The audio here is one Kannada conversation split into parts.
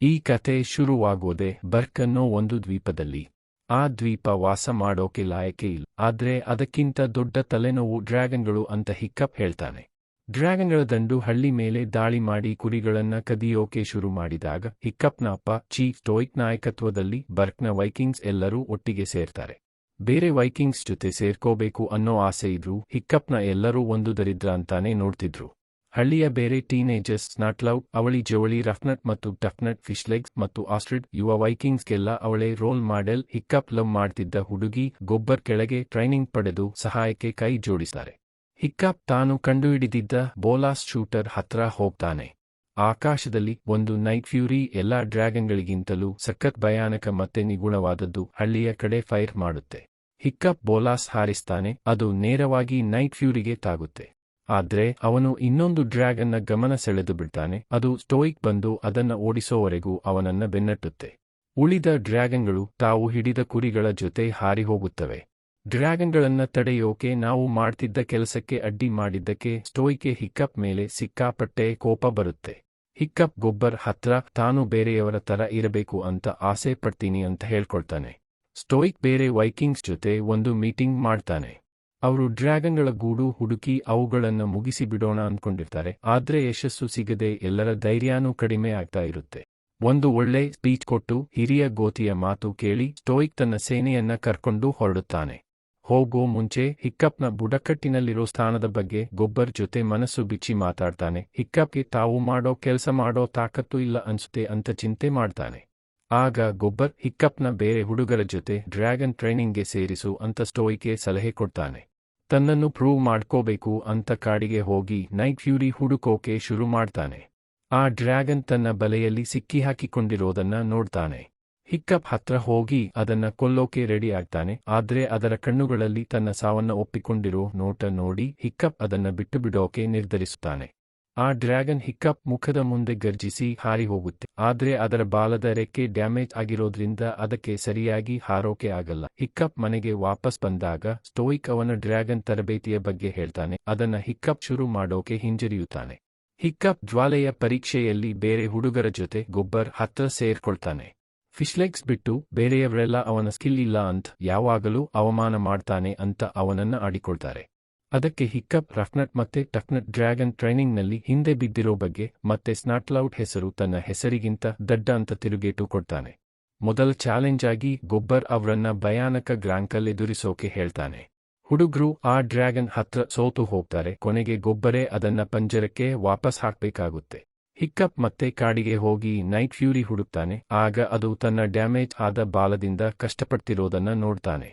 ಈ ಕತೆ ಶುರುವಾಗೋದೆ ಬರ್ಕನ್ನೋ ಒಂದು ದ್ವೀಪದಲ್ಲಿ. ಆ ದ್ವೀಪ ವಾಸ ಮಾಡೋಕೆ ಲಾಯಕೆ ಇಲ್ಲ. ಆದ್ರೆ ಅದಕ್ಕಿಂತ ದೊಡ್ಡ ತಲೆನೋವು ಡ್ರ್ಯಾಗನ್ಗಳು ಅಂತ ಹಿಕ್ಕಪ್ ಹೇಳ್ತಾನೆ. ಡ್ರ್ಯಾಗನ್ಗಳ ದಂಡು ಹಳ್ಳಿ ಮೇಲೆ ದಾಳಿ ಮಾಡಿ ಕುರಿಗಳನ್ನ ಕದಿಯೋಕೆ ಶುರು ಮಾಡಿದಾಗ ಹಿಕ್ಕಪ್ನ ಅಪ್ಪ ಚೀಫ್ ಟೋಯ್ಕ್ ನಾಯಕತ್ವದಲ್ಲಿ ಬರ್ಕ್ನ ವೈಕಿಂಗ್ಸ್ ಎಲ್ಲರೂ ಒಟ್ಟಿಗೆ ಸೇರ್ತಾರೆ. ಬೇರೆ ವೈಕಿಂಗ್ಸ್ ಜೊತೆ ಸೇರ್ಕೋಬೇಕು ಅನ್ನೋ ಆಸೆ ಇದ್ರೂ ಹಿಕ್ಕಪ್ನ ಎಲ್ಲರೂ ಒಂದು ದರಿದ್ರ ಅಂತಾನೆ ನೋಡ್ತಿದ್ರು. ಹಳ್ಳಿಯ ಬೇರೆ ಟೀನೇಜರ್ಸ್ ಸ್ನಾಟ್ಲೌ ಅವಳಿ ಜವಳಿ ರಫ್ನಟ್ ಮತ್ತು ಟಫ್ನಟ್ ಫಿಶ್ಲೆಗ್ಸ್ ಮತ್ತು ಆಸ್ಟ್ರಿಡ್ ಯುವ ವೈಕಿಂಗ್ಸ್ಗೆಲ್ಲ ಅವಳೇ ರೋಲ್ ಮಾಡೆಲ್ ಹಿಕ್ಕಪ್ ಲವ್ ಮಾಡ್ತಿದ್ದ ಹುಡುಗಿ ಗೊಬ್ಬರ್ ಕೆಳಗೆ ಟ್ರೈನಿಂಗ್ ಪಡೆದು ಸಹಾಯಕ್ಕೆ ಕೈ ಜೋಡಿಸ್ತಾರೆ. ಹಿಕ್ಕಪ್ ತಾನು ಕಂಡುಹಿಡಿದಿದ್ದ ಬೋಲಾಸ್ ಶೂಟರ್ ಹತ್ರ ಹೋಗ್ತಾನೆ. ಆಕಾಶದಲ್ಲಿ ಒಂದು ನೈಟ್ ಫ್ಯೂರಿ ಎಲ್ಲಾ ಡ್ರ್ಯಾಗನ್ಗಳಿಗಿಂತಲೂ ಸಖತ್ ಭಯಾನಕ ಮತ್ತೆ ನಿಗುಣವಾದದ್ದು ಹಳ್ಳಿಯ ಕಡೆ ಫೈರ್ ಮಾಡುತ್ತೆ. ಹಿಕ್ಕಪ್ ಬೋಲಾಸ್ ಹಾರಿಸ್ತಾನೆ, ಅದು ನೇರವಾಗಿ ನೈಟ್ ಫ್ಯೂರಿಗೆ ತಾಗುತ್ತೆ. ಆದ್ರೆ ಅವನು ಇನ್ನೊಂದು ಡ್ರ್ಯಾಗನ್ನ ಗಮನ ಸೆಳೆದು ಬಿಡ್ತಾನೆ. ಅದು ಸ್ಟೋಯಿಕ್ ಬಂದು ಅದನ್ನ ಓಡಿಸೋವರೆಗೂ ಅವನನ್ನ ಬೆನ್ನಟ್ಟುತ್ತೆ. ಉಳಿದ ಡ್ರ್ಯಾಗನ್ಗಳು ತಾವು ಹಿಡಿದ ಕುರಿಗಳ ಜೊತೆ ಹಾರಿ ಹೋಗುತ್ತವೆ. ಡ್ರ್ಯಾಗನ್ಗಳನ್ನ ತಡೆಯೋಕೆ ನಾವು ಮಾಡ್ತಿದ್ದ ಕೆಲಸಕ್ಕೆ ಅಡ್ಡಿ ಮಾಡಿದ್ದಕ್ಕೆ ಸ್ಟೋಯ್ಗೆ ಹಿಕ್ಕಪ್ ಮೇಲೆ ಸಿಕ್ಕಾಪಟ್ಟೆ ಕೋಪ ಬರುತ್ತೆ. ಹಿಕ್ಕಪ್ ಗೊಬ್ಬರ್ ಹತ್ರ ತಾನು ಬೇರೆಯವರ ತರ ಇರಬೇಕು ಅಂತ ಆಸೆ ಪಡ್ತೀನಿ ಅಂತ ಹೇಳ್ಕೊಳ್ತಾನೆ. ಸ್ಟೋಯಿಕ್ ಬೇರೆ ವೈಕಿಂಗ್ಸ್ ಜೊತೆ ಒಂದು ಮೀಟಿಂಗ್ ಮಾಡ್ತಾನೆ. ಅವರು ಡ್ರ್ಯಾಗನ್ಗಳ ಗೂಡು ಹುಡುಕಿ ಅವುಗಳನ್ನು ಮುಗಿಸಿ ಬಿಡೋಣ ಅಂದ್ಕೊಂಡಿರ್ತಾರೆ. ಆದ್ರೆ ಯಶಸ್ಸು ಸಿಗದೆ ಎಲ್ಲರ ಧೈರ್ಯನೂ ಕಡಿಮೆ ಆಗ್ತಾ ಇರುತ್ತೆ. ಒಂದು ಒಳ್ಳೆ ಸ್ಪೀಚ್ ಕೊಟ್ಟು ಹಿರಿಯ ಗೋತಿಯ ಮಾತು ಕೇಳಿ ಸ್ಟೋಯಿಕ್ ತನ್ನ ಸೇನೆಯನ್ನ ಕರ್ಕೊಂಡು ಹೊರಡುತ್ತಾನೆ. ಹೋಗೋ ಮುಂಚೆ ಹಿಕ್ಕಪ್ನ ಬುಡಕಟ್ಟಿನಲ್ಲಿರೋ ಸ್ಥಾನದ ಬಗ್ಗೆ ಗೊಬ್ಬರ್ ಜೊತೆ ಮನಸ್ಸು ಬಿಚ್ಚಿ ಮಾತಾಡ್ತಾನೆ. ಹಿಕ್ಕಪ್ಗೆ ತಾವು ಮಾಡೋ ಕೆಲಸ ಮಾಡೋ ತಾಕತ್ತು ಇಲ್ಲ ಅನ್ಸುತ್ತೆ ಅಂತ ಚಿಂತೆ ಮಾಡ್ತಾನೆ. ಆಗ ಗೊಬ್ಬರ್ ಹಿಕ್ಕಪ್ನ ಬೇರೆ ಹುಡುಗರ ಜೊತೆ ಡ್ರ್ಯಾಗನ್ ಟ್ರೈನಿಂಗ್ಗೆ ಸೇರಿಸು ಅಂತ ಸ್ಟೋಯ್ಗೆ ಸಲಹೆ ಕೊಡ್ತಾನೆ. ತನ್ನನ್ನು ಪ್ರೂವ್ ಮಾಡ್ಕೋಬೇಕು ಅಂತ ಕಾಡಿಗೆ ಹೋಗಿ ನೈಟ್ ಫ್ಯೂರಿ ಹುಡುಕೋಕೆ ಶುರು ಮಾಡ್ತಾನೆ. ಆ ಡ್ರ್ಯಾಗನ್ ತನ್ನ ಬಲೆಯಲ್ಲಿ ಸಿಕ್ಕಿಹಾಕಿಕೊಂಡಿರೋದನ್ನ ನೋಡ್ತಾನೆ. ಹಿಕ್ಕಪ್ ಹತ್ರ ಹೋಗಿ ಅದನ್ನ ಕೊಲ್ಲೋಕೆ ರೆಡಿ ಆಗ್ತಾನೆ, ಆದ್ರೆ ಅದರ ಕಣ್ಣುಗಳಲ್ಲಿ ತನ್ನ ಸಾವನ್ನ ಒಪ್ಪಿಕೊಂಡಿರೋ ನೋಟ ನೋಡಿ ಹಿಕ್ಕಪ್ ಅದನ್ನ ಬಿಟ್ಟು ಬಿಡೋಕೆ ನಿರ್ಧರಿಸುತ್ತಾನೆ. ಆ ಡ್ರ್ಯಾಗನ್ ಹಿಕ್ಕಪ್ ಮುಖದ ಮುಂದೆ ಗರ್ಜಿಸಿ ಹಾರಿ ಹೋಗುತ್ತೆ. ಆದ್ರೆ ಅದರ ಬಾಲದ ರೆಕ್ಕೆ ಡ್ಯಾಮೇಜ್ ಆಗಿರೋದ್ರಿಂದ ಅದಕ್ಕೆ ಸರಿಯಾಗಿ ಹಾರೋಕೆ ಆಗಲ್ಲ. ಹಿಕ್ಕಪ್ ಮನೆಗೆ ವಾಪಸ್ ಬಂದಾಗ ಸ್ಟೋಯಿಕ್ ಅವನ ಡ್ರ್ಯಾಗನ್ ತರಬೇತಿಯ ಬಗ್ಗೆ ಹೇಳ್ತಾನೆ. ಅದನ್ನ ಹಿಕ್ಕಪ್ ಶುರು ಮಾಡೋಕೆ ಹಿಂಜರಿಯುತ್ತಾನೆ. ಹಿಕ್ಕಪ್ ಜ್ವಾಲೆಯ ಪರೀಕ್ಷೆಯಲ್ಲಿ ಬೇರೆ ಹುಡುಗರ ಜೊತೆ ಗೊಬ್ಬರ್ ಹತ್ರ ಸೇರ್ಕೊಳ್ತಾನೆ. ಫಿಶ್ಲೆಕ್ಸ್ ಬಿಟ್ಟು ಬೇರೆಯವರೆಲ್ಲ ಅವನ ಸ್ಕಿಲ್ ಇಲ್ಲ ಅಂತ ಯಾವಾಗಲೂ ಅವಮಾನ ಮಾಡ್ತಾನೆ ಅಂತ ಅವನನ್ನ ಆಡಿಕೊಳ್ತಾರೆ. ಅದಕ್ಕೆ ಹಿಕ್ಕಪ್, ರಫ್ನಟ್ ಮತ್ತೆ ಟಫ್ನಟ್ ಡ್ರ್ಯಾಗನ್ ಟ್ರೈನಿಂಗ್ನಲ್ಲಿ ಹಿಂದೆ ಬಿದ್ದಿರೋ ಬಗ್ಗೆ ಮತ್ತೆ ಸ್ನಾಟ್ಲೌಟ್ ಹೆಸರು ತನ್ನ ಹೆಸರಿಗಿಂತ ದಡ್ಡ ಅಂತ ತಿರುಗೇಟು ಕೊಡ್ತಾನೆ. ಮೊದಲ ಚಾಲೆಂಜ್ ಆಗಿ ಗೊಬ್ಬರ್ ಅವರನ್ನ ಭಯಾನಕ ಗ್ರಾಂಕಲ್ ಎದುರಿಸೋಕೆ ಹೇಳ್ತಾನೆ. ಹುಡುಗ್ರು ಆ ಡ್ರ್ಯಾಗನ್ ಹತ್ರ ಸೋತು ಹೋಗ್ತಾರೆ, ಕೊನೆಗೆ ಗೊಬ್ಬರೇ ಅದನ್ನ ಪಂಜರಕ್ಕೆ ವಾಪಸ್ ಹಾಕ್ಬೇಕಾಗುತ್ತೆ. ಹಿಕ್ಕಪ್ ಮತ್ತೆ ಕಾಡಿಗೆ ಹೋಗಿ ನೈಟ್ ಫ್ಯೂರಿ ಹುಡುಕ್ತಾನೆ, ಆಗ ಅದು ತನ್ನ ಡ್ಯಾಮೇಜ್ ಆದ ಬಾಲದಿಂದ ಕಷ್ಟಪಡ್ತಿರೋದನ್ನ ನೋಡ್ತಾನೆ.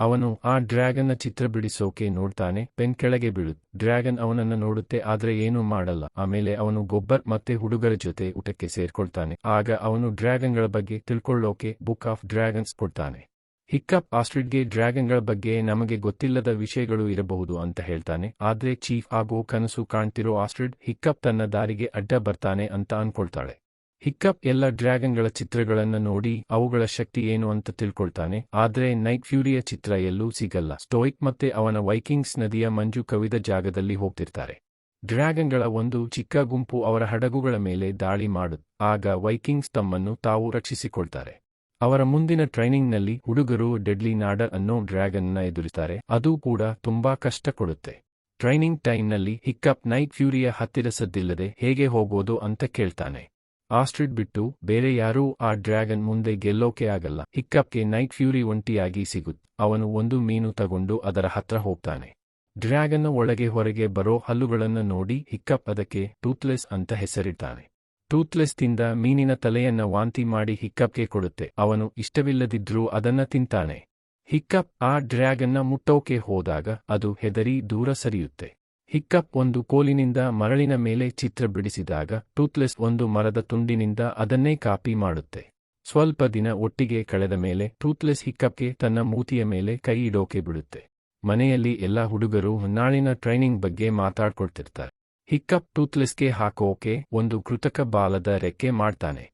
ಅವನು ಆ ಡ್ರ್ಯಾಗನ್ನ ಚಿತ್ರ ಬಿಡಿಸೋಕೆ ನೋಡ್ತಾನೆ, ಪೆನ್ ಕೆಳಗೆ ಬೀಳುತ್ತೆ ಡ್ರ್ಯಾಗನ್ ಅವನನ್ನ ನೋಡುತ್ತೆ, ಆದ್ರೆ ಏನೂ ಮಾಡಲ್ಲ. ಆಮೇಲೆ ಅವನು ಗೊಬ್ಬರ್ ಮತ್ತೆ ಹುಡುಗರ ಜೊತೆ ಊಟಕ್ಕೆ ಸೇರ್ಕೊಳ್ತಾನೆ. ಆಗ ಅವನು ಡ್ರ್ಯಾಗನ್ಗಳ ಬಗ್ಗೆ ತಿಳ್ಕೊಳ್ಳೋಕೆ ಬುಕ್ ಆಫ್ ಡ್ರ್ಯಾಗನ್ಸ್ ಕೊಡ್ತಾನೆ. ಹಿಕ್ಕಪ್ ಆಸ್ಟ್ರಿಡ್ಗೆ ಡ್ರ್ಯಾಗನ್ಗಳ ಬಗ್ಗೆ ನಮಗೆ ಗೊತ್ತಿಲ್ಲದ ವಿಷಯಗಳು ಇರಬಹುದು ಅಂತ ಹೇಳ್ತಾನೆ. ಆದ್ರೆ ಚೀಫ್ ಆಗೋ ಕನಸು ಕಾಣ್ತಿರೋ ಆಸ್ಟ್ರಿಡ್ ಹಿಕ್ಕಪ್ ತನ್ನ ದಾರಿಗೆ ಅಡ್ಡ ಬರ್ತಾನೆ ಅಂತ ಅನ್ಕೊಳ್ತಾಳೆ. ಹಿಕ್ಕಪ್ ಎಲ್ಲ ಡ್ರ್ಯಾಗನ್ಗಳ ಚಿತ್ರಗಳನ್ನು ನೋಡಿ ಅವುಗಳ ಶಕ್ತಿ ಏನು ಅಂತ ತಿಳ್ಕೊಳ್ತಾನೆ. ಆದ್ರೆ ನೈಟ್ ಫ್ಯೂರಿಯ ಚಿತ್ರ ಎಲ್ಲೂ ಸಿಗಲ್ಲ. ಸ್ಟೋಯಿಕ್ ಮತ್ತೆ ಅವನ ವೈಕಿಂಗ್ಸ್ ನದಿಯ ಮಂಜು ಕವಿದ ಜಾಗದಲ್ಲಿ ಹೋಗ್ತಿರ್ತಾರೆ. ಡ್ರ್ಯಾಗನ್ಗಳ ಒಂದು ಚಿಕ್ಕ ಗುಂಪು ಅವರ ಹಡಗುಗಳ ಮೇಲೆ ದಾಳಿ ಮಾಡು ಆಗ ವೈಕಿಂಗ್ಸ್ ತಮ್ಮನ್ನು ತಾವು ರಕ್ಷಿಸಿಕೊಳ್ತಾರೆ. ಅವರ ಮುಂದಿನ ಟ್ರೈನಿಂಗ್ನಲ್ಲಿ ಹುಡುಗರು ಡೆಡ್ಲಿ ನಾಡರ್ ಅನ್ನೋ ಡ್ರ್ಯಾಗನ್ನ ಎದುರಿಸ್ತಾರೆ. ಅದು ಕೂಡ ತುಂಬಾ ಕಷ್ಟ ಕೊಡುತ್ತೆ ಟ್ರೈನಿಂಗ್ ಟೈಮ್ನಲ್ಲಿ ಹಿಕ್ಕಪ್ ನೈಟ್ ಫ್ಯೂರಿಯ ಹತ್ತಿರ ಸದ್ದಿಲ್ಲದೆ ಹೇಗೆ ಹೋಗೋದು ಅಂತ ಕೇಳ್ತಾನೆ. ಆಸ್ಟ್ರಿಡ್ ಬಿಟ್ಟು ಬೇರೆ ಯಾರೂ ಆ ಡ್ರ್ಯಾಗನ್ ಮುಂದೆ ಗೆಲ್ಲೋಕೆ ಆಗಲ್ಲ. ಹಿಕ್ಕಪ್ಗೆ ನೈಟ್ ಫ್ಯೂರಿ ಒಂಟಿಯಾಗಿ ಸಿಗುತ್ತೆ ಅವನು ಒಂದು ಮೀನು ತಗೊಂಡು ಅದರ ಹತ್ರ ಹೋಗ್ತಾನೆ. ಡ್ರ್ಯಾಗನ್ನ ಒಳಗೆ ಹೊರಗೆ ಬರೋ ಹಲ್ಲುಗಳನ್ನು ನೋಡಿ ಹಿಕ್ಕಪ್ ಅದಕ್ಕೆ ಟೂತ್ಲೆಸ್ ಅಂತ ಹೆಸರಿಡ್ತಾನೆ. ಟೂತ್ಲೆಸ್ ತಿಂದ ಮೀನಿನ ತಲೆಯನ್ನ ವಾಂತಿ ಮಾಡಿ ಹಿಕ್ಕಪ್ಗೆ ಕೊಡುತ್ತೆ. ಅವನು ಇಷ್ಟವಿಲ್ಲದಿದ್ರೂ ಅದನ್ನ ತಿಂತಾನೆ. ಹಿಕ್ಕಪ್ ಆ ಡ್ರ್ಯಾಗನ್ನ ಮುಟ್ಟೋಕೆ ಹೋದಾಗ ಅದು ಹೆದರಿ ದೂರ ಸರಿಯುತ್ತೆ. ಹಿಕ್ಕಪ್ ಒಂದು ಕೋಲಿನಿಂದ ಮರಳಿನ ಮೇಲೆ ಚಿತ್ರ ಬಿಡಿಸಿದಾಗ ಟೂತ್ಲೆಸ್ ಒಂದು ಮರದ ತುಂಡಿನಿಂದ ಅದನ್ನೇ ಕಾಪಿ ಮಾಡುತ್ತೆ. ಸ್ವಲ್ಪ ದಿನ ಒಟ್ಟಿಗೆ ಕಳೆದ ಮೇಲೆ ಟೂತ್ಲೆಸ್ ಹಿಕ್ಕಪ್ಗೆ ತನ್ನ ಮೂತಿಯ ಮೇಲೆ ಕೈ ಇಡೋಕೆ ಬಿಡುತ್ತೆ. ಮನೆಯಲ್ಲಿ ಎಲ್ಲಾ ಹುಡುಗರು ನಾಳಿನ ಟ್ರೈನಿಂಗ್ ಬಗ್ಗೆ ಮಾತಾಡ್ಕೊಳ್ತಿರ್ತಾರೆ. ಹಿಕ್ಕಪ್ ಟೂತ್ಲೆಸ್ಗೆ ಹಾಕೋಕೆ ಒಂದು ಕೃತಕ ಬಾಲದ ರೆಕ್ಕೆ ಮಾಡ್ತಾನೆ.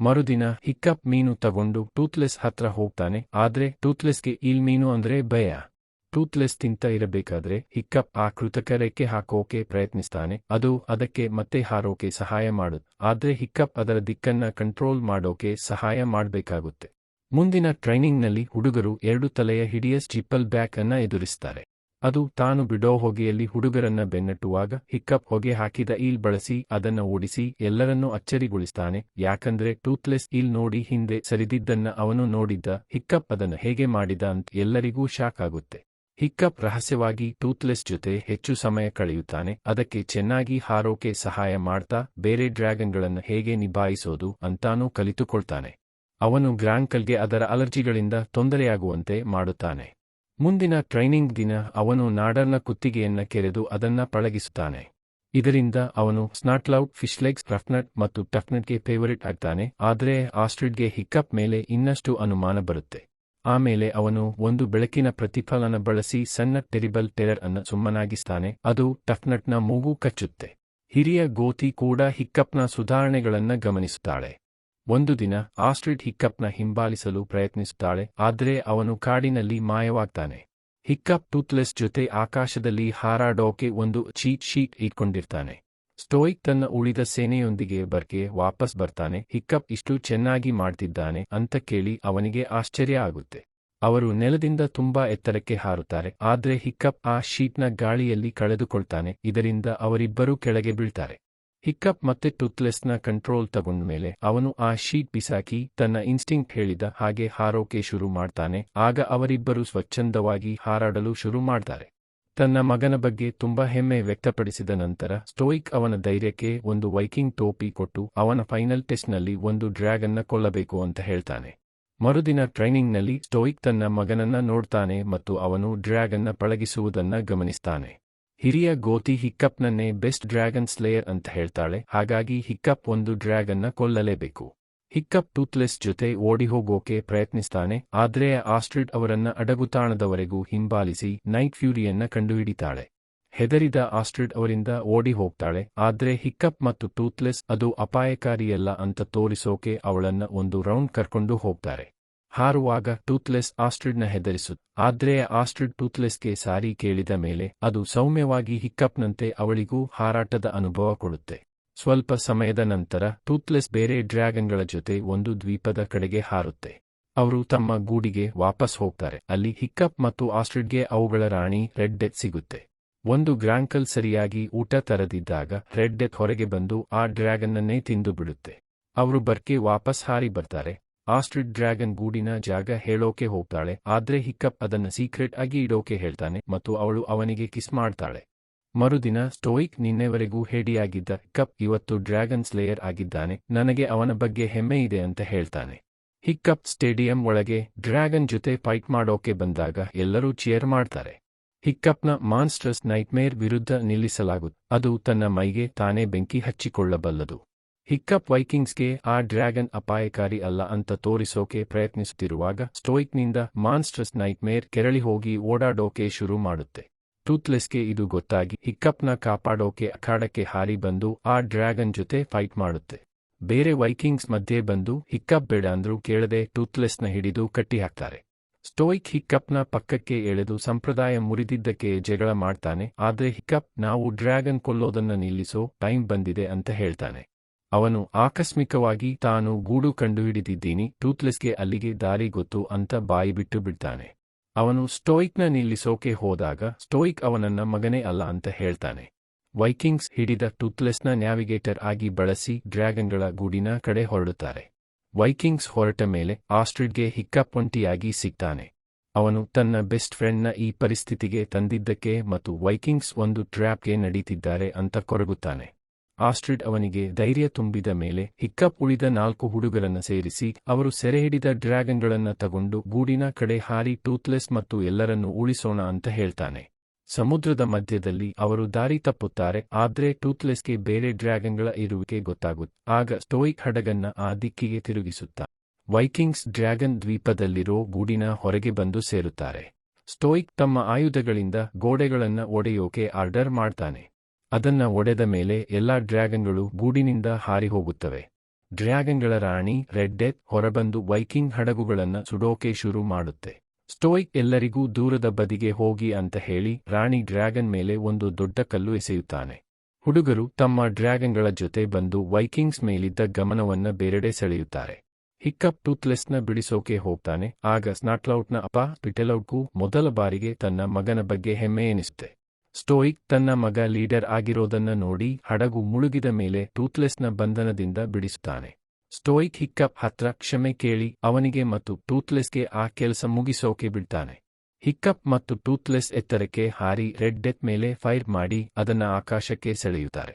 ಮರುದಿನ ಹಿಕ್ಕಪ್ ಮೀನು ತಗೊಂಡು ಟೂತ್ಲೆಸ್ ಹತ್ರ ಹೋಗ್ತಾನೆ, ಆದ್ರೆ ಟೂತ್ಲೆಸ್ಗೆ ಇಲ್ ಮೀನು ಅಂದ್ರೆ ಭಯ. ಟೂತ್ಲೆಸ್ ತಿಂತ ಇರಬೇಕಾದ್ರೆ ಹಿಕ್ಕಪ್ ಆ ಕೃತಕ ರೆಕ್ಕೆ ಹಾಕೋಕೆ ಪ್ರಯತ್ನಿಸ್ತಾನೆ. ಅದು ಅದಕ್ಕೆ ಮತ್ತೆ ಹಾರೋಕೆ ಸಹಾಯ ಮಾಡುತ್ತೆ. ಆದ್ರೆ ಹಿಕ್ಕಪ್ ಅದರ ದಿಕ್ಕನ್ನ ಕಂಟ್ರೋಲ್ ಮಾಡೋಕೆ ಸಹಾಯ ಮಾಡಬೇಕಾಗುತ್ತೆ. ಮುಂದಿನ ಟ್ರೈನಿಂಗ್ನಲ್ಲಿ ಹುಡುಗರು ಎರಡು ತಲೆಯ ಹಿಡಿಯಸ್ ಜಿಪ್ಪಲ್ ಬ್ಯಾಕ್ ಅನ್ನ ಎದುರಿಸ್ತಾರೆ. ಅದು ತಾನು ಬಿಡೋ ಹೊಗೆಯಲ್ಲಿ ಹುಡುಗರನ್ನ ಬೆನ್ನಟ್ಟುವಾಗ ಹಿಕ್ಕಪ್ ಹೊಗೆ ಹಾಕಿದ ಈಲ್ ಬಳಸಿ ಅದನ್ನ ಓಡಿಸಿ ಎಲ್ಲರನ್ನೂ ಅಚ್ಚರಿಗೊಳಿಸ್ತಾನೆ. ಯಾಕಂದ್ರೆ ಟೂತ್ಲೆಸ್ ಈಲ್ ನೋಡಿ ಹಿಂದೆ ಸರಿದಿದ್ದನ್ನ ಅವನು ನೋಡಿದ್ದ. ಹಿಕ್ಕಪ್ ಅದನ್ನ ಹೇಗೆ ಮಾಡಿದ ಅಂತ ಎಲ್ಲರಿಗೂ ಶಾಕ್ ಆಗುತ್ತೆ. ಹಿಕ್ಕಪ್ ರಹಸ್ಯವಾಗಿ ಟೂತ್ಲೆಸ್ ಜೊತೆ ಹೆಚ್ಚು ಸಮಯ ಕಳೆಯುತ್ತಾನೆ. ಅದಕ್ಕೆ ಚೆನ್ನಾಗಿ ಹಾರೋಕೆ ಸಹಾಯ ಮಾಡ್ತಾ ಬೇರೆ ಡ್ರ್ಯಾಗನ್ಗಳನ್ನು ಹೇಗೆ ನಿಭಾಯಿಸೋದು ಅಂತಾನೂ ಕಲಿತುಕೊಳ್ತಾನೆ. ಅವನು ಗ್ರಾಂಕಲ್ಗೆ ಅದರ ಅಲರ್ಜಿಗಳಿಂದ ತೊಂದರೆಯಾಗುವಂತೆ ಮಾಡುತ್ತಾನೆ. ಮುಂದಿನ ಟ್ರೈನಿಂಗ್ ದಿನ ಅವನು ನಾಡರ್ನ ಕುತ್ತಿಗೆಯನ್ನ ಕೆರೆದು ಅದನ್ನ ಪಳಗಿಸುತ್ತಾನೆ. ಇದರಿಂದ ಅವನು ಸ್ನಾಟ್ಲೌಟ್ ಫಿಶ್ಲೆಗ್ಸ್ ರಫ್ನಟ್ ಮತ್ತು ಟಫ್ನಟ್ಗೆ ಫೇವರಿಟ್ ಆಗ್ತಾನೆ. ಆದರೆ ಆಸ್ಟ್ರಿಡ್ಗೆ ಹಿಕ್ಕಪ್ ಮೇಲೆ ಇನ್ನಷ್ಟು ಅನುಮಾನ ಬರುತ್ತೆ. ಆಮೇಲೆ ಅವನು ಒಂದು ಬೆಳಕಿನ ಪ್ರತಿಫಲನ ಬಳಸಿ ಸಣ್ಣ ಟೆರಿಬಲ್ ಟೆರರ್ ಅನ್ನ ಸುಮ್ಮನಾಗಿಸ್ತಾನೆ, ಅದು ಟಫ್ನಟ್ನ ಮೂಗು ಕಚ್ಚುತ್ತೆ. ಹಿರಿಯ ಗೋತಿ ಕೂಡ ಹಿಕ್ಕಪ್ನ ಸುಧಾರಣೆಗಳನ್ನ ಗಮನಿಸುತ್ತಾಳೆ. ಒಂದು ದಿನ ಆಸ್ಟ್ರಿಡ್ ಹಿಕ್ಕಪ್ನ ಹಿಂಬಾಲಿಸಲು ಪ್ರಯತ್ನಿಸುತ್ತಾಳೆ, ಆದರೆ ಅವನು ಕಾಡಿನಲ್ಲಿ ಮಾಯವಾಗ್ತಾನೆ. ಹಿಕ್ಕಪ್ ಟೂತ್ಲೆಸ್ ಜೊತೆ ಆಕಾಶದಲ್ಲಿ ಹಾರಾಡೋಕೆ ಒಂದು ಚೀಟ್ ಶೀಟ್ ಇಟ್ಕೊಂಡಿರ್ತಾನೆ. ಸ್ಟೋಯಿಕ್ ತನ್ನ ಉಳಿದ ಸೇನೆಯೊಂದಿಗೆ ಬರ್ಕೆ ವಾಪಸ್ ಬರ್ತಾನೆ, ಹಿಕ್ಕಪ್ ಇಷ್ಟು ಚೆನ್ನಾಗಿ ಮಾಡ್ತಿದ್ದಾನೆ ಅಂತ ಕೇಳಿ ಅವನಿಗೆ ಆಶ್ಚರ್ಯ ಆಗುತ್ತೆ. ಅವರು ನೆಲದಿಂದ ತುಂಬಾ ಎತ್ತರಕ್ಕೆ ಹಾರುತ್ತಾರೆ, ಆದ್ರೆ ಹಿಕ್ಕಪ್ ಆ ಶೀಟ್ನ ಗಾಳಿಯಲ್ಲಿ ಕಳೆದುಕೊಳ್ತಾನೆ, ಇದರಿಂದ ಅವರಿಬ್ಬರೂ ಕೆಳಗೆ ಬೀಳ್ತಾರೆ. ಹಿಕ್ಕಪ್ ಮತ್ತೆ ಟೂತ್ಲೆಸ್ನ ಕಂಟ್ರೋಲ್ ತಗೊಂಡ್ಮೇಲೆ ಅವನು ಆ ಶೀಟ್ ಬಿಸಾಕಿ ತನ್ನ ಇನ್ಸ್ಟಿಂಕ್ಟ್ ಹೇಳಿದ ಹಾಗೆ ಹಾರೋಕೆ ಶುರು ಮಾಡ್ತಾನೆ, ಆಗ ಅವರಿಬ್ಬರು ಸ್ವಚ್ಛಂದವಾಗಿ ಹಾರಾಡಲು ಶುರು ಮಾಡ್ತಾರೆ. ತನ್ನ ಮಗನ ಬಗ್ಗೆ ತುಂಬಾ ಹೆಮ್ಮೆ ವ್ಯಕ್ತಪಡಿಸಿದ ನಂತರ, ಸ್ಟೋಯಿಕ್ ಅವನ ಧೈರ್ಯಕ್ಕೆ ಒಂದು ವೈಕಿಂಗ್ ಟೋಪಿ ಕೊಟ್ಟು ಅವನ ಫೈನಲ್ ಟೆಸ್ಟ್ನಲ್ಲಿ ಒಂದು ಡ್ರ್ಯಾಗನ್ನ ಕೊಲ್ಲಬೇಕು ಅಂತ ಹೇಳ್ತಾನೆ. ಮರುದಿನ ಟ್ರೈನಿಂಗ್ನಲ್ಲಿ ಸ್ಟೋಯಿಕ್ ತನ್ನ ಮಗನನ್ನ ನೋಡ್ತಾನೆ ಮತ್ತು ಅವನು ಡ್ರ್ಯಾಗನ್ನ ಪಳಗಿಸುವುದನ್ನ ಗಮನಿಸ್ತಾನೆ. ಹಿರಿಯ ಗೋತಿ ಹಿಕ್ಕಪ್ನನ್ನೇ ಬೆಸ್ಟ್ ಡ್ರ್ಯಾಗನ್ ಸ್ಲೇಯರ್ ಅಂತ ಹೇಳ್ತಾಳೆ, ಹಾಗಾಗಿ ಹಿಕ್ಕಪ್ ಒಂದು ಡ್ರ್ಯಾಗನ್ನ ಕೊಲ್ಲಲೇಬೇಕು. ಹಿಕ್ಕಪ್ ಟೂತ್ಲೆಸ್ ಜೊತೆ ಓಡಿಹೋಗೋಕೆ ಪ್ರಯತ್ನಿಸ್ತಾನೆ, ಆದ್ರೆ ಆಸ್ಟ್ರಿಡ್ ಅವರನ್ನ ಅಡಗುತಾಣದವರೆಗೂ ಹಿಂಬಾಲಿಸಿ ನೈಟ್ ಫ್ಯೂರಿಯನ್ನ ಕಂಡುಹಿಡಿತಾಳೆ. ಹೆದರಿದ ಆಸ್ಟ್ರಿಡ್ ಅವರಿಂದ ಓಡಿ ಹೋಗ್ತಾಳೆ ಆದ್ರೆ ಹಿಕ್ಕಪ್ ಮತ್ತು ಟೂತ್ಲೆಸ್ ಅದು ಅಪಾಯಕಾರಿಯಲ್ಲ ಅಂತ ತೋರಿಸೋಕೆ ಅವಳನ್ನ ಒಂದು ರೌಂಡ್ ಕರ್ಕೊಂಡು ಹೋಗ್ತಾರೆ. ಹಾರುವಾಗ ಟೂತ್ಲೆಸ್ ಆಸ್ಟ್ರಿಡ್ನ ಹೆದರಿಸುತ್ತ ಆದ್ರೆ ಆಸ್ಟ್ರಿಡ್ ಟೂತ್ಲೆಸ್ಗೆ ಸಾರಿ ಕೇಳಿದ ಮೇಲೆ ಅದು ಸೌಮ್ಯವಾಗಿ ಹಿಕ್ಕಪ್ನಂತೆ ಅವಳಿಗೂ ಹಾರಾಟದ ಅನುಭವ ಕೊಡುತ್ತೆ. ಸ್ವಲ್ಪ ಸಮಯದ ನಂತರ ಟೂತ್ಲೆಸ್ ಬೇರೆ ಡ್ರ್ಯಾಗನ್ಗಳ ಜೊತೆ ಒಂದು ದ್ವೀಪದ ಕಡೆಗೆ ಹಾರುತ್ತೆ. ಅವರು ತಮ್ಮ ಗೂಡಿಗೆ ವಾಪಸ್ ಹೋಗ್ತಾರೆ. ಅಲ್ಲಿ ಹಿಕ್ಕಪ್ ಮತ್ತು ಆಸ್ಟ್ರಿಡ್ಗೆ ಅವುಗಳ ರಾಣಿ ರೆಡ್ ಡೆತ್ ಸಿಗುತ್ತೆ. ಒಂದು ಗ್ರಾಂಕಲ್ ಸರಿಯಾಗಿ ಊಟ ತರದಿದ್ದಾಗ ರೆಡ್ ಡೆತ್ ಹೊರಗೆ ಬಂದು ಆ ಡ್ರ್ಯಾಗನ್ನನ್ನೇ ತಿಂದು ಬಿಡುತ್ತೆ ಅವರು ಬರ್ಕೆ ವಾಪಸ್ ಹಾರಿ ಬರ್ತಾರೆ. ಆಸ್ಟ್ರಿಡ್ ಡ್ರ್ಯಾಗನ್ ಗೂಡಿನ ಜಾಗ ಹೇಳೋಕೆ ಹೋಗ್ತಾಳೆ. ಆದ್ರೆ ಹಿಕ್ಕಪ್ ಅದನ್ನ ಸೀಕ್ರೆಟ್ ಆಗಿ ಇಡೋಕೆ ಹೇಳ್ತಾನೆ ಮತ್ತು ಅವಳು ಅವನಿಗೆ ಕಿಸ್ ಮಾಡ್ತಾಳೆ. ಮರುದಿನ ಸ್ಟೋಯಿಕ್ ನಿನ್ನೆವರೆಗೂ ಹೇಡಿಯಾಗಿದ್ದ ಹಿಕ್ಕಪ್ ಇವತ್ತು ಡ್ರ್ಯಾಗನ್ ಸ್ಲೇಯರ್ ಆಗಿದ್ದಾನೆ, ನನಗೆ ಅವನ ಬಗ್ಗೆ ಹೆಮ್ಮೆ ಇದೆ ಅಂತ ಹೇಳ್ತಾನೆ. ಹಿಕ್ಕಪ್ ಸ್ಟೇಡಿಯಂ ಒಳಗೆ ಡ್ರ್ಯಾಗನ್ ಜೊತೆ ಫೈಟ್ ಮಾಡೋಕೆ ಬಂದಾಗ ಎಲ್ಲರೂ ಚಿಯರ್ ಮಾಡ್ತಾರೆ. ಹಿಕ್ಕಪ್ನ ಮಾನ್ಸ್ಟರ್ಸ್ ನೈಟ್ಮೇರ್ ವಿರುದ್ಧ ನಿಲ್ಲಿಸಲಾಗುತ್ತ ಅದು ತನ್ನ ಮೈಗೆ ತಾನೇ ಬೆಂಕಿ ಹಚ್ಚಿಕೊಳ್ಳಬಲ್ಲದು. ಹಿಕ್ಕಪ್ ವೈಕಿಂಗ್ಸ್ಗೆ ಆ ಡ್ರ್ಯಾಗನ್ ಅಪಾಯಕಾರಿ ಅಲ್ಲ ಅಂತ ತೋರಿಸೋಕೆ ಪ್ರಯತ್ನಿಸುತ್ತಿರುವಾಗ ಸ್ಟೋಯಿಕ್ನಿಂದ ಮಾನ್ಸ್ಟರ್ಸ್ ನೈಟ್ಮೇರ್ ಕೆರಳಿ ಹೋಗಿ ಓಡಾಡೋಕೆ ಶುರು ಮಾಡುತ್ತೆ. ಟೂತ್ಲೆಸ್ಗೆ ಇದು ಗೊತ್ತಾಗಿ ಹಿಕ್ಕಪ್ನ ಕಾಪಾಡೋಕೆ, ಅಖಾಡಕ್ಕೆ ಹಾರಿ ಬಂದು ಆ ಡ್ರ್ಯಾಗನ್ ಜೊತೆ ಫೈಟ್ ಮಾಡುತ್ತೆ. ಬೇರೆ ವೈಕಿಂಗ್ಸ್ ಮಧ್ಯೆ ಬಂದು ಹಿಕ್ಕಪ್ ಬೇಡ ಅಂದ್ರೂ ಕೇಳದೆ ಟೂತ್ಲೆಸ್ನ ಹಿಡಿದು ಕಟ್ಟಿಹಾಕ್ತಾರೆ ಸ್ಟೋಯಿಕ್ ಹಿಕ್ಕಪ್ನ ಪಕ್ಕಕ್ಕೆ ಎಳೆದು ಸಂಪ್ರದಾಯ ಮುರಿದಿದ್ದಕ್ಕೆ ಜಗಳ ಮಾಡ್ತಾನೆ, ಆದ್ರೆ ಹಿಕ್ಕಪ್, ನಾವು ಡ್ರ್ಯಾಗನ್ ಕೊಲ್ಲೋದನ್ನ ನಿಲ್ಲಿಸೋ ಟೈಮ್ ಬಂದಿದೆ ಅಂತ ಹೇಳ್ತಾನೆ. ಅವನು ಆಕಸ್ಮಿಕವಾಗಿ, ತಾನು ಗೂಡು ಕಂಡುಹಿಡಿದಿದ್ದೀನಿ ಟೂತ್ಲೆಸ್ಗೆ ಅಲ್ಲಿಗೆ ದಾರಿ ಗೊತ್ತು ಅಂತ ಬಾಯಿ ಬಿಟ್ಟು ಬಿಡ್ತಾನೆ. ಅವನು ಸ್ಟೋಯಿಕ್ನ ನಿಲ್ಲಿಸೋಕೆ ಹೋದಾಗ ಸ್ಟೋಯಿಕ್ ಅವನನ್ನ ಮಗನೇ ಅಲ್ಲ ಅಂತ ಹೇಳ್ತಾನೆ. ವೈಕಿಂಗ್ಸ್ ಹಿಡಿದ ಟೂತ್ಲೆಸ್ನ ನ್ಯಾವಿಗೇಟರ್ ಆಗಿ ಬಳಸಿ ಡ್ರ್ಯಾಗನ್ಗಳ ಗೂಡಿನ ಕಡೆ ಹೊರಡುತ್ತಾರೆ. ವೈಕಿಂಗ್ಸ್ ಹೊರಟ ಮೇಲೆ ಆಸ್ಟ್ರಿಡ್ಗೆ ಹಿಕ್ಕಪ್ ಒಂಟಿಯಾಗಿ ಸಿಗ್ತಾನೆ. ಅವನು ತನ್ನ ಬೆಸ್ಟ್ ಫ್ರೆಂಡ್ನ ಈ ಪರಿಸ್ಥಿತಿಗೆ ತಂದಿದ್ದಕ್ಕೆ ಮತ್ತು ವೈಕಿಂಗ್ಸ್ ಒಂದು ಟ್ರ್ಯಾಪ್ಗೆ ನಡೀತಿದ್ದಾರೆ ಅಂತ ಕೊರಗುತ್ತಾನೆ. ಆಸ್ಟ್ರಿಡ್ ಅವನಿಗೆ ಧೈರ್ಯ ತುಂಬಿದ ಮೇಲೆ ಹಿಕ್ಕಪ್ ಉಳಿದ ನಾಲ್ಕು ಹುಡುಗರನ್ನ ಸೇರಿಸಿ ಅವರು ಸೆರೆಹಿಡಿದ ಡ್ರ್ಯಾಗನ್ಗಳನ್ನ ತಗೊಂಡು ಗೂಡಿನ ಕಡೆ ಹಾರಿ ಟೂತ್ಲೆಸ್ ಮತ್ತು ಎಲ್ಲರನ್ನೂ ಉಳಿಸೋಣ ಅಂತ ಹೇಳ್ತಾನೆ. ಸಮುದ್ರದ ಮಧ್ಯದಲ್ಲಿ ಅವರು ದಾರಿ ತಪ್ಪುತ್ತಾರೆ, ಆದ್ರೆ ಟೂತ್ಲೆಸ್ಗೆ ಬೇರೆ ಡ್ರ್ಯಾಗನ್ಗಳ ಇರುವಿಕೆ ಗೊತ್ತಾಗುತ್ತೆ. ಆಗ ಸ್ಟೋಯಿಕ್ ಹಡಗನ್ನ ಆ ದಿಕ್ಕಿಗೆ ತಿರುಗಿಸುತ್ತಾ. ವೈಕಿಂಗ್ಸ್ ಡ್ರ್ಯಾಗನ್ ದ್ವೀಪದಲ್ಲಿರೋ ಗೂಡಿನ ಹೊರಗೆ ಬಂದು ಸೇರುತ್ತಾರೆ. ಸ್ಟೋಯಿಕ್ ತಮ್ಮ ಆಯುಧಗಳಿಂದ ಗೋಡೆಗಳನ್ನ ಒಡೆಯೋಕೆ ಆರ್ಡರ್ ಮಾಡ್ತಾನೆ. ಅದನ್ನ ಒಡೆದ ಮೇಲೆ ಎಲ್ಲಾ ಡ್ರ್ಯಾಗನ್ಗಳು ಗೂಡಿನಿಂದ ಹಾರಿ ಹೋಗುತ್ತವೆ ಡ್ರ್ಯಾಗನ್ಗಳ ರಾಣಿ ರೆಡ್ ಡೆತ್ ಹೊರಬಂದು ವೈಕಿಂಗ್ ಹಡಗುಗಳನ್ನ ಸುಡೋಕೆ ಶುರು ಮಾಡುತ್ತೆ. ಸ್ಟೋಯ್ಕ್ ಎಲ್ಲರಿಗೂ ದೂರದ ಬದಿಗೆ ಹೋಗಿ ಅಂತ ಹೇಳಿ ರಾಣಿ ಡ್ರ್ಯಾಗನ್ ಮೇಲೆ ಒಂದು ದೊಡ್ಡ ಕಲ್ಲು ಎಸೆಯುತ್ತಾನೆ. ಹುಡುಗರು ತಮ್ಮ ಡ್ರ್ಯಾಗನ್ಗಳ ಜೊತೆ ಬಂದು ವೈಕಿಂಗ್ಸ್ ಮೇಲಿದ್ದ ಗಮನವನ್ನ ಬೇರೆಡೆ ಸೆಳೆಯುತ್ತಾರೆ. ಹಿಕ್ಕಪ್ ಟೂತ್ಲೆಸ್ನ ಬಿಡಿಸೋಕೆ ಹೋಗ್ತಾನೆ, ಆಗ ಸ್ನಾಟ್ಲೌಟ್ನ ಅಪ್ಪ ಪಿಟೆಲೌಟ್ಗೂ ಮೊದಲ ಬಾರಿಗೆ ತನ್ನ ಮಗನ ಬಗ್ಗೆ ಹೆಮ್ಮೆ ಎನಿಸುತ್ತೆ. ಸ್ಟೋಯಿಕ್ ತನ್ನ ಮಗ ಲೀಡರ್ ಆಗಿರೋದನ್ನ ನೋಡಿ ಹಡಗು ಮುಳುಗಿದ ಮೇಲೆ ಟೂತ್ಲೆಸ್ನ ಬಂಧನದಿಂದ ಬಿಡಿಸುತ್ತಾನೆ. ಸ್ಟೋಯಿಕ್ ಹಿಕ್ಕಪ್ ಹತ್ರ ಕ್ಷಮೆ ಕೇಳಿ ಅವನಿಗೆ ಮತ್ತು ಟೂತ್ಲೆಸ್ಗೆ ಆ ಕೆಲಸ ಮುಗಿಸೋಕೆ ಬಿಡ್ತಾನೆ. ಹಿಕ್ಕಪ್ ಮತ್ತು ಟೂತ್ಲೆಸ್ ಎತ್ತರಕ್ಕೆ ಹಾರಿ ರೆಡ್ ಡೆತ್ ಮೇಲೆ ಫೈರ್ ಮಾಡಿ ಅದನ್ನ ಆಕಾಶಕ್ಕೆ ಸೆಳೆಯುತ್ತಾರೆ.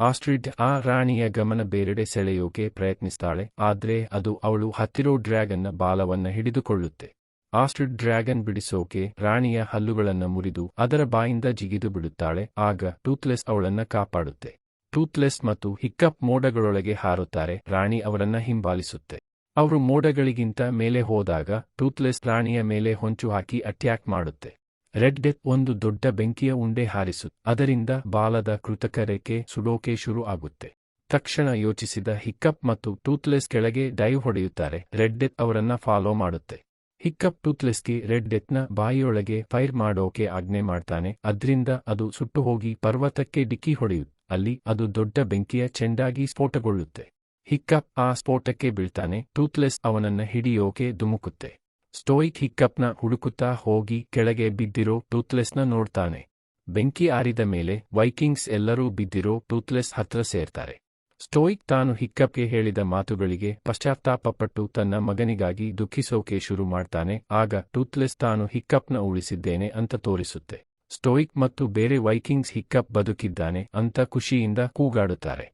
ಆಸ್ಟ್ರಿಡ್ ಆ ರಾಣಿಯ ಗಮನ ಬೇರೆಡೆ ಸೆಳೆಯೋಕೆ ಪ್ರಯತ್ನಿಸ್ತಾಳೆ, ಆದ್ರೆ ಅದು ಅವಳು ಹತ್ತಿರೋ ಡ್ರ್ಯಾಗನ್ನ ಬಾಲವನ್ನ ಹಿಡಿದುಕೊಳ್ಳುತ್ತೆ. ಆಸ್ಟ್ರಿಡ್ ಡ್ರ್ಯಾಗನ್ ಬಿಡಿಸೋಕೆ ರಾಣಿಯ ಹಲ್ಲುಗಳನ್ನ ಮುರಿದು ಅದರ ಬಾಯಿಂದ ಜಿಗಿದು ಬಿಡುತ್ತಾಳೆ, ಆಗ ಟೂತ್ಲೆಸ್ ಅವಳನ್ನ ಕಾಪಾಡುತ್ತೆ. ಟೂತ್ಲೆಸ್ ಮತ್ತು ಹಿಕ್ಕಪ್ ಮೋಡಗಳೊಳಗೆ ಹಾರುತ್ತಾರೆ, ರಾಣಿ ಅವರನ್ನ ಹಿಂಬಾಲಿಸುತ್ತೆ. ಅವರು ಮೋಡಗಳಿಗಿಂತ ಮೇಲೆ ಹೋದಾಗ ಟೂತ್ಲೆಸ್ ರಾಣಿಯ ಮೇಲೆ ಹೊಂಚು ಹಾಕಿ ಅಟ್ಯಾಕ್ ಮಾಡುತ್ತೆ. ರೆಡ್ ಡೆತ್ ಒಂದು ದೊಡ್ಡ ಬೆಂಕಿಯ ಉಂಡೆ ಹಾರಿಸುತ್ತೆ, ಅದರಿಂದ ಬಾಲದ ಕೃತಕ ರೇಖೆ ಸುಡೋಕೆ ಶುರು ಆಗುತ್ತೆ. ತಕ್ಷಣ ಯೋಚಿಸಿದ ಹಿಕ್ಕಪ್ ಮತ್ತು ಟೂತ್ಲೆಸ್ ಕೆಳಗೆ ಡೈವ್ ಹೊಡೆಯುತ್ತಾರೆ, ರೆಡ್ ಡೆತ್ ಅವರನ್ನ ಫಾಲೋ ಮಾಡುತ್ತೆ. ಹಿಕ್ಕಪ್ ಟೂತ್ಲೆಸ್ಗೆ ರೆಡ್ ಡೆತ್ನ ಬಾಯಿಯೊಳಗೆ ಫೈರ್ ಮಾಡೋಕೆ ಆಜ್ಞೆ ಮಾಡ್ತಾನೆ. ಅದ್ರಿಂದ ಅದು ಸುಟ್ಟು ಹೋಗಿ ಪರ್ವತಕ್ಕೆ ಡಿಕ್ಕಿ ಹೊಡೆಯುತ್ತೆ. ಅಲ್ಲಿ ಅದು ದೊಡ್ಡ ಬೆಂಕಿಯ ಚೆಂಡಾಗಿ ಸ್ಫೋಟಗೊಳ್ಳುತ್ತೆ. ಹಿಕ್ಕಪ್ ಆ ಸ್ಫೋಟಕ್ಕೆ ಬೀಳ್ತಾನೆ. ಟೂತ್ಲೆಸ್ ಅವನನ್ನ ಹಿಡಿಯೋಕೆ ಧುಮುಕುತ್ತೆ. ಸ್ಟೋಯಿಕ್ ಹಿಕ್ಕಪ್ನ ಹುಡುಕುತ್ತಾ ಹೋಗಿ ಕೆಳಗೆ ಬಿದ್ದಿರೋ ಟೂತ್ಲೆಸ್ನ ನೋಡ್ತಾನೆ. ಬೆಂಕಿ ಆರಿದ ಮೇಲೆ ವೈಕಿಂಗ್ಸ್ ಎಲ್ಲರೂ ಬಿದ್ದಿರೋ ಟೂತ್ಲೆಸ್ ಹತ್ರ ಸೇರ್ತಾರೆ. ಸ್ಟೋಯಿಕ್ ತಾನು ಹಿಕ್ಕಪ್ಗೆ ಹೇಳಿದ ಮಾತುಗಳಿಗೆ ಪಶ್ಚಾತ್ತಾಪಪಟ್ಟು ತನ್ನ ಮಗನಿಗಾಗಿ ದುಃಖಿಸೋಕೆ ಶುರು ಮಾಡ್ತಾನೆ, ಆಗ ಟೂತ್ಲೆಸ್ ತಾನು ಹಿಕ್ಕಪ್ನ ಉಳಿಸಿದ್ದೇನೆ ಅಂತ ತೋರಿಸುತ್ತೆ. ಸ್ಟೋಯಿಕ್ ಮತ್ತು ಬೇರೆ ವೈಕಿಂಗ್ಸ್ ಹಿಕ್ಕಪ್ ಬದುಕಿದ್ದಾನೆ ಅಂತ ಖುಷಿಯಿಂದ ಕೂಗಾಡುತ್ತಾರೆ.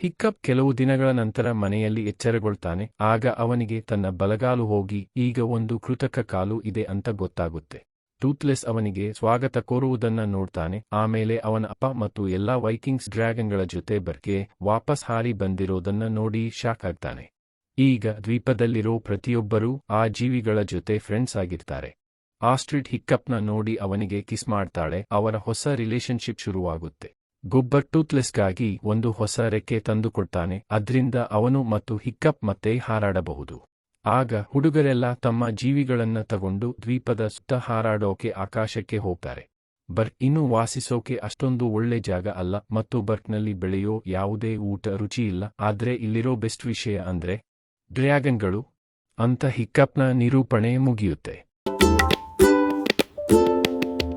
ಹಿಕ್ಕಪ್ ಕೆಲವು ದಿನಗಳ ನಂತರ ಮನೆಯಲ್ಲಿ ಎಚ್ಚರಗೊಳ್ತಾನೆ, ಆಗ ಅವನಿಗೆ ತನ್ನ ಬಲಗಾಲು ಹೋಗಿ, ಈಗ ಒಂದು ಕೃತಕ ಕಾಲು ಇದೆ ಅಂತ ಗೊತ್ತಾಗುತ್ತೆ. ಟೂತ್ಲೆಸ್ ಅವನಿಗೆ ಸ್ವಾಗತ ಕೋರುವುದನ್ನ ನೋಡ್ತಾನೆ. ಆಮೇಲೆ ಅವನ ಅಪ್ಪ ಮತ್ತು ಎಲ್ಲಾ ವೈಕಿಂಗ್ಸ್ ಡ್ರ್ಯಾಗನ್ಗಳ ಜೊತೆ ಬರ್ಗೆ ವಾಪಸ್ ಹಾರಿ ಬಂದಿರೋದನ್ನ ನೋಡಿ ಶಾಕ್ ಆಗ್ತಾನೆ. ಈಗ ದ್ವೀಪದಲ್ಲಿರೋ ಪ್ರತಿಯೊಬ್ಬರೂ ಆ ಜೀವಿಗಳ ಜೊತೆ ಫ್ರೆಂಡ್ಸ್ ಆಗಿರ್ತಾರೆ. ಆಸ್ಟ್ರಿಡ್ ಹಿಕ್ಕಪ್ನ ನೋಡಿ ಅವನಿಗೆ ಕಿಸ್ ಮಾಡ್ತಾಳೆ. ಅವರ ಹೊಸ ರಿಲೇಶನ್ಶಿಪ್ ಶುರುವಾಗುತ್ತೆ. ಗೊಬ್ಬರ್ ಟೂತ್ಲೆಸ್ಗಾಗಿ ಒಂದು ಹೊಸ ರೆಕ್ಕೆ ತಂದುಕೊಡ್ತಾನೆ. ಅದ್ರಿಂದ ಅವನು ಮತ್ತು ಹಿಕ್ಕಪ್ ಮತ್ತೆ ಹಾರಾಡಬಹುದು. ಆಗ ಹುಡುಗರೆಲ್ಲ ತಮ್ಮ ಜೀವಿಗಳನ್ನ ತಗೊಂಡು ದ್ವೀಪದ ಸುತ್ತ ಹಾರಾಡೋಕೆ ಆಕಾಶಕ್ಕೆ ಹೋಗ್ತಾರೆ. ಬರ್ ಇನ್ನು ವಾಸಿಸೋಕೆ ಅಷ್ಟೊಂದು ಒಳ್ಳೆ ಜಾಗ ಅಲ್ಲ ಮತ್ತು ಬರ್ಕ್ನಲ್ಲಿ ಬೆಳೆಯೋ ಯಾವುದೇ ಊಟ ರುಚಿ ಇಲ್ಲ. ಆದ್ರೆ ಇಲ್ಲಿರೋ ಬೆಸ್ಟ್ ವಿಷಯ ಅಂದ್ರೆ ಡ್ರ್ಯಾಗನ್ಗಳು. ಅಂತ ಹಿಕ್ಕಪ್ನ ನಿರೂಪಣೆ ಮುಗಿಯುತ್ತೆ.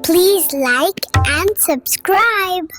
Please like and subscribe.